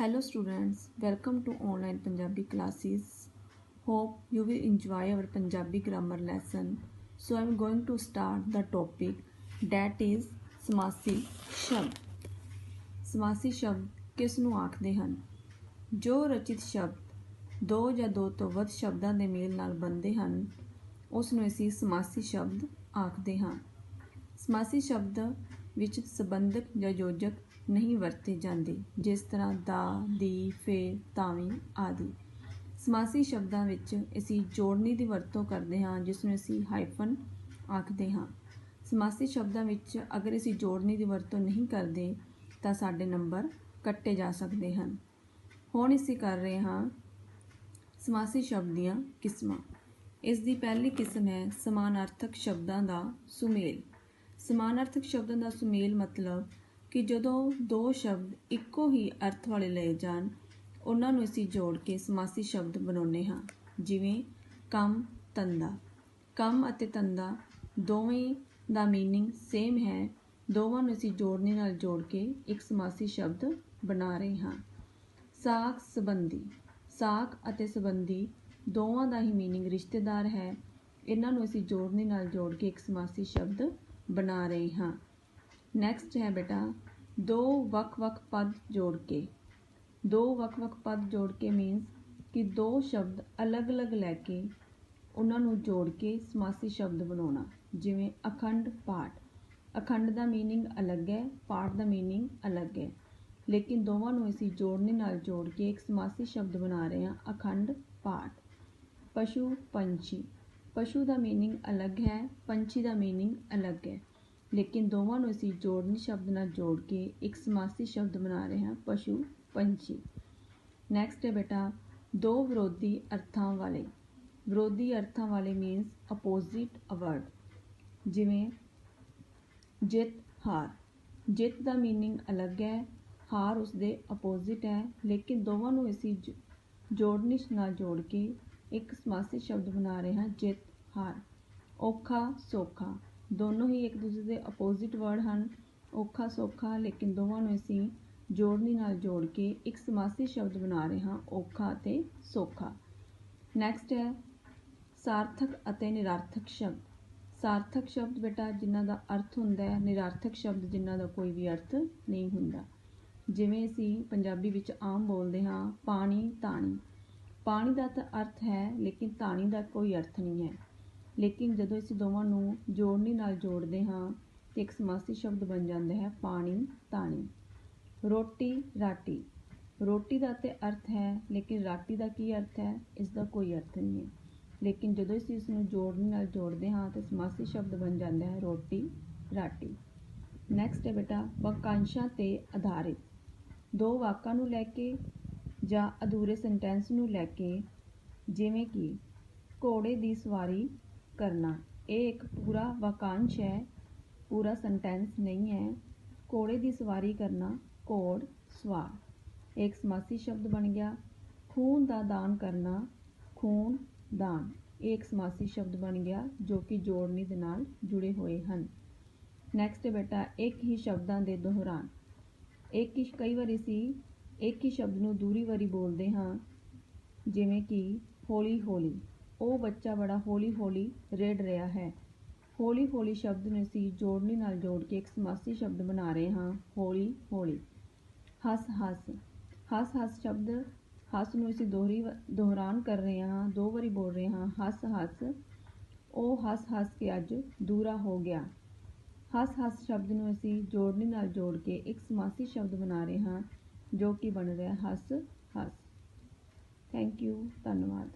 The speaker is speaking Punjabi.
Hello students, welcome to online Punjabi classes. Hope you will enjoy our Punjabi grammar lesson. So I am going to start the topic that is ਸਮਾਸੀ ਸ਼ਬਦ ਸਮਾਸੀ ਸ਼ਬਦ ਕਿਸ ਨੂੰ ਆਖਦੇ ਹਨ ਜੋ ਰਚਿਤ ਸ਼ਬਦ ਦੋ ਜਾਂ ਦੋ ਤੋਂ ਵੱਧ ਸ਼ਬਦਾਂ ਦੇ ਮੇਲ ਨਾਲ ਬਣਦੇ ਹਨ ਉਸ ਨੂੰ ਅਸੀਂ ਸਮਾਸੀ ਸ਼ਬਦ ਆਖਦੇ ਹਾਂ ਸਮਾਸੀ ਸ਼ਬਦ ਵਿੱਚ ਸੰਬੰਧਕ ਜਾਂ ਯੋਜਕ ਨਹੀਂ ਵਰਤੇ ਜਾਂਦੇ, ਜਿਸ ਤਰ੍ਹਾਂ ਦਾ, ਦੀ ਫੇ ਤਾਵੀਂ ਆਦਿ। ਸਮਾਸੀ ਸ਼ਬਦਾਂ ਵਿੱਚ ਅਸੀਂ ਜੋੜਨੀ ਦੀ ਵਰਤੋਂ ਕਰਦੇ ਹਾਂ, ਜਿਸ ਨੂੰ ਅਸੀਂ ਹਾਈਫਨ ਆਖਦੇ ਹਾਂ। ਸਮਾਸੀ ਸ਼ਬਦਾਂ ਵਿੱਚ ਅਗਰ ਅਸੀਂ ਜੋੜਨੀ ਦੀ ਵਰਤੋਂ ਨਹੀਂ ਕਰਦੇ, ਤਾਂ ਸਾਡੇ ਨੰਬਰ ਕੱਟੇ ਜਾ ਸਕਦੇ ਹਨ। ਹੁਣ ਅਸੀਂ ਕਰ ਰਹੇ ਹਾਂ ਸਮਾਸੀ ਸ਼ਬਦ ਦੀਆਂ ਕਿਸਮਾਂ। ਇਸ ਦੀ ਪਹਿਲੀ ਕਿਸਮ ਹੈ ਸਮਾਨਾਰਥਕ ਸ਼ਬਦਾਂ ਦਾ ਸੁਮੇਲ। ਸਮਾਨਾਰਥਕ ਸ਼ਬਦਾਂ ਦਾ ਸੁਮੇਲ ਮਤਲਬ ਕਿ ਜਦੋਂ ਦੋ ਸ਼ਬਦ ਇੱਕੋ ਹੀ ਅਰਥ ਵਾਲੇ ਲਏ ਜਾਣ, ਉਹਨਾਂ ਨੂੰ ਅਸੀਂ ਜੋੜ ਕੇ ਸਮਾਸੀ ਸ਼ਬਦ ਬਣਾਉਂਦੇ ਹਾਂ, ਜਿਵੇਂ ਕੰਮ ਤੰਦਾ ਕੰਮ ਅਤੇ ਤੰਦਾ ਦੋਵੇਂ ਦਾ ਮੀਨਿੰਗ ਸੇਮ ਹੈ, ਦੋਵਾਂ ਨੂੰ ਅਸੀਂ ਜੋੜਨੇ ਨਾਲ ਜੋੜ ਕੇ ਇੱਕ ਸਮਾਸੀ ਸ਼ਬਦ ਬਣਾ ਰਹੇ ਹਾਂ। ਸਾਖ, ਸੰਬੰਧੀ। ਸਾਖ ਅਤੇ ਸੰਬੰਧੀ ਦੋਵਾਂ ਦਾ ਹੀ ਮੀਨਿੰਗ ਰਿਸ਼ਤੇਦਾਰ ਹੈ, ਇਹਨਾਂ ਨੂੰ ਅਸੀਂ ਜੋੜਨੇ ਨਾਲ ਜੋੜ ਕੇ ਇੱਕ ਸਮਾਸੀ ਸ਼ਬਦ ਬਣਾ ਰਹੇ ਹਾਂ। ਨੈਕਸਟ ਹੈ ਬੇਟਾ ਦੋ ਵੱਖ-ਵੱਖ ਪਦ ਜੋੜ ਕੇ ਦੋ ਵੱਖ-ਵੱਖ ਪਦ ਜੋੜ ਕੇ ਮੀਨਸ ਕਿ ਦੋ ਸ਼ਬਦ ਅਲੱਗ-ਅਲੱਗ ਲੈ ਕੇ ਉਹਨਾਂ ਨੂੰ ਜੋੜ ਕੇ ਸਮਾਸੀ ਸ਼ਬਦ ਬਣਾਉਣਾ ਜਿਵੇਂ ਅਖੰਡ ਪਾਠ ਅਖੰਡ ਦਾ मीनिंग ਅਲੱਗ ਹੈ ਪਾਠ ਦਾ मीनिंग ਅਲੱਗ ਹੈ ਲੇਕਿਨ ਦੋਵਾਂ ਨੂੰ ਅਸੀਂ ਜੋੜਨੇ ਨਾਲ ਜੋੜ ਕੇ ਇੱਕ ਸਮਾਸੀ ਸ਼ਬਦ ਬਣਾ ਰਹੇ ਹਾਂ ਅਖੰਡ ਪਾਠ ਪਸ਼ੂ ਪੰਛੀ ਪਸ਼ੂ ਦਾ मीनिंग ਅਲੱਗ ਹੈ ਪੰਛੀ ਦਾ मीनिंग ਅਲੱਗ ਹੈ ਲੇਕਿਨ ਦੋਵਾਂ ਨੂੰ ਅਸੀਂ ਜੋੜਨੀ ਸ਼ਬਦ ਨਾਲ ਜੋੜ ਕੇ ਇੱਕ ਸਮਾਸੀ ਸ਼ਬਦ ਬਣਾ ਰਹੇ ਹਾਂ ਪਸ਼ੂ ਪੰਛੀ ਨੈਕਸਟ ਹੈ ਬੇਟਾ ਦੋ ਵਿਰੋਧੀ ਅਰਥਾਂ ਵਾਲੇ ਵਿਰੋਧੀ ਅਰਥਾਂ ਵਾਲੇ ਮੀਨਸ ਅਪੋਜ਼ਿਟ ਵਰਡ ਜਿਵੇਂ ਜਿੱਤ ਹਾਰ ਜਿੱਤ ਦਾ मीनिंग ਅਲੱਗ ਹੈ ਹਾਰ ਉਸ ਦੇ ਅਪੋਜ਼ਿਟ ਹੈ ਲੇਕਿਨ ਦੋਵਾਂ ਨੂੰ ਅਸੀਂ ਜੋੜਨੀ ਨਾਲ ਜੋੜ ਕੇ ਇੱਕ ਸਮਾਸੀ ਸ਼ਬਦ ਬਣਾ ਰਹੇ ਹਾਂ ਜਿੱਤ ਹਾਰ ਔਖਾ ਸੌਖਾ ਦੋਨੋਂ ਹੀ ਇੱਕ ਦੂਜੇ ਦੇ ਅਪੋਜ਼ਿਟ ਵਰਡ ਹਨ। ਔਖਾ ਸੌਖਾ, ਲੇਕਿਨ ਦੋਵਾਂ ਨੂੰ ਅਸੀਂ ਜੋੜਨੀ ਨਾਲ ਜੋੜ ਕੇ ਇੱਕ ਸਮਾਸੀ ਸ਼ਬਦ ਬਣਾ ਰਹੇ ਹਾਂ, ਔਖਾ ਅਤੇ ਸੌਖਾ। ਨੈਕਸਟ ਹੈ, ਸਾਰਥਕ ਅਤੇ ਨਿਰਾਰਥਕ ਸ਼ਬਦ। ਸਾਰਥਕ ਸ਼ਬਦ ਬੇਟਾ, ਜਿਨ੍ਹਾਂ ਦਾ ਅਰਥ ਹੁੰਦਾ ਹੈ, ਨਿਰਾਰਥਕ ਸ਼ਬਦ ਜਿਨ੍ਹਾਂ ਦਾ ਕੋਈ ਵੀ ਅਰਥ ਨਹੀਂ ਹੁੰਦਾ। ਜਿਵੇਂ ਅਸੀਂ ਪੰਜਾਬੀ ਵਿੱਚ ਆਮ ਬੋਲਦੇ ਹਾਂ, ਪਾਣੀ, ਤਾਣੀ। ਪਾਣੀ ਦਾ ਤਾਂ ਅਰਥ ਹੈ, ਲੇਕਿਨ ਤਾਣੀ ਦਾ ਕੋਈ ਅਰਥ ਨਹੀਂ ਹੈ। ਲੇਕਿਨ ਜਦੋਂ ਅਸੀਂ ਦੋਵਾਂ ਨੂੰ ਜੋੜਨੀ ਨਾਲ ਜੋੜਦੇ ਹਾਂ ਤੇ ਇੱਕ ਸਮਾਸੀ ਸ਼ਬਦ ਬਣ ਜਾਂਦਾ ਹੈ, ਪਾਣੀ, ਤਾਣੀ। ਰੋਟੀ, ਰਾਟੀ। ਰੋਟੀ ਦਾ ਤੇ ਅਰਥ ਹੈ, ਲੇਕਿਨ ਰਾਟੀ ਦਾ ਕੀ ਅਰਥ ਹੈ? ਇਸ ਦਾ ਕੋਈ ਅਰਥ ਨਹੀਂ ਹੈ। ਲੇਕਿਨ ਜਦੋਂ ਅਸੀਂ ਇਸ ਨੂੰ ਜੋੜਨ ਨਾਲ ਜੋੜਦੇ ਹਾਂ ਤਾਂ ਸਮਾਸੀ ਸ਼ਬਦ ਬਣ ਜਾਂਦਾ ਹੈ, ਰੋਟੀ, ਰਾਟੀ। ਨੈਕਸਟ ਹੈ ਬੇਟਾ, ਵਾਕਾਂਸ਼ਾਂ ਤੇ ਆਧਾਰਿਤ। ਦੋ ਵਾਕਾਂ ਨੂੰ ਲੈ ਕੇ ਜਾਂ ਅਧੂਰੇ ਸੈਂਟੈਂਸ ਨੂੰ ਲੈ ਕੇ, ਜਿਵੇਂ ਕਿ ਘੋੜੇ ਦੀ ਸਵਾਰੀ ਕਰਨਾ। ਇਹ ਇੱਕ ਪੂਰਾ ਵਾਕਾਂਸ਼ ਹੈ, ਪੂਰਾ ਸੈਂਟੈਂਸ ਨਹੀਂ ਹੈ। ਘੋੜੇ ਦੀ ਸਵਾਰੀ ਕਰਨਾ, ਘੋੜ, ਸਵਾਰ। ਇੱਕ ਸਮਾਸੀ ਸ਼ਬਦ ਬਣ ਗਿਆ। ਖੂਨ ਦਾ ਦਾਨ ਕਰਨਾ, ਖੂਨ, ਦਾਨ। ਇਹ ਇੱਕ ਸਮਾਸੀ ਸ਼ਬਦ ਬਣ ਗਿਆ, ਜੋ ਕਿ ਜੋੜਨੀ ਦੇ ਨਾਲ ਜੁੜੇ ਹੋਏ ਹਨ। ਨੈਕਸਟ ਹੈ ਬੇਟਾ, ਇੱਕ ਹੀ ਸ਼ਬਦਾਂ ਦੇ ਦੁਹਰਾਨ। ਇੱਕ ਹੀ, ਕਈ ਵਾਰੀ ਸੀ, ਇੱਕ ਹੀ ਸ਼ਬਦ ਨੂੰ ਦੂਰੀ ਵਾਰੀ ਬੋਲਦੇ ਹਾਂ, ਜਿਵੇਂ ਕਿ ਹੌਲੀ ਹੌਲੀ ਉਹ ਬੱਚਾ ਬੜਾ ਹੌਲੀ ਹੌਲੀ ਰੇੜ ਰਿਹਾ ਹੈ ਹੌਲੀ ਹੌਲੀ ਸ਼ਬਦ ਨੂੰ ਅਸੀਂ ਜੋੜਨੀ ਨਾਲ ਜੋੜ ਕੇ ਇੱਕ ਸਮਾਸੀ ਸ਼ਬਦ ਬਣਾ ਰਹੇ ਹਾਂ ਹੌਲੀ ਹੌਲੀ ਹੱਸ ਹੱਸ ਹੱਸ ਹੱਸ ਸ਼ਬਦ ਹੱਸ ਨੂੰ ਅਸੀਂ ਦੋਹਰੀ ਦੁਹਰਾਨ ਕਰ ਰਹੇ ਹਾਂ ਦੋ ਵਾਰੀ ਬੋਲ ਰਹੇ ਹਾਂ ਹੱਸ ਹੱਸ ਉਹ ਹੱਸ ਹੱਸ ਕੇ ਅੱਜ ਦੂਰਾ ਹੋ ਗਿਆ ਹੱਸ ਹੱਸ ਸ਼ਬਦ ਨੂੰ ਅਸੀਂ ਜੋੜਨੀ ਨਾਲ ਜੋੜ ਕੇ ਇੱਕ ਸਮਾਸੀ ਸ਼ਬਦ ਬਣਾ ਰਹੇ ਹਾਂ ਜੋ ਕਿ ਬਣ ਰਿਹਾ ਹੱਸ ਹੱਸ ਥੈਂਕ ਯੂ ਧੰਨਵਾਦ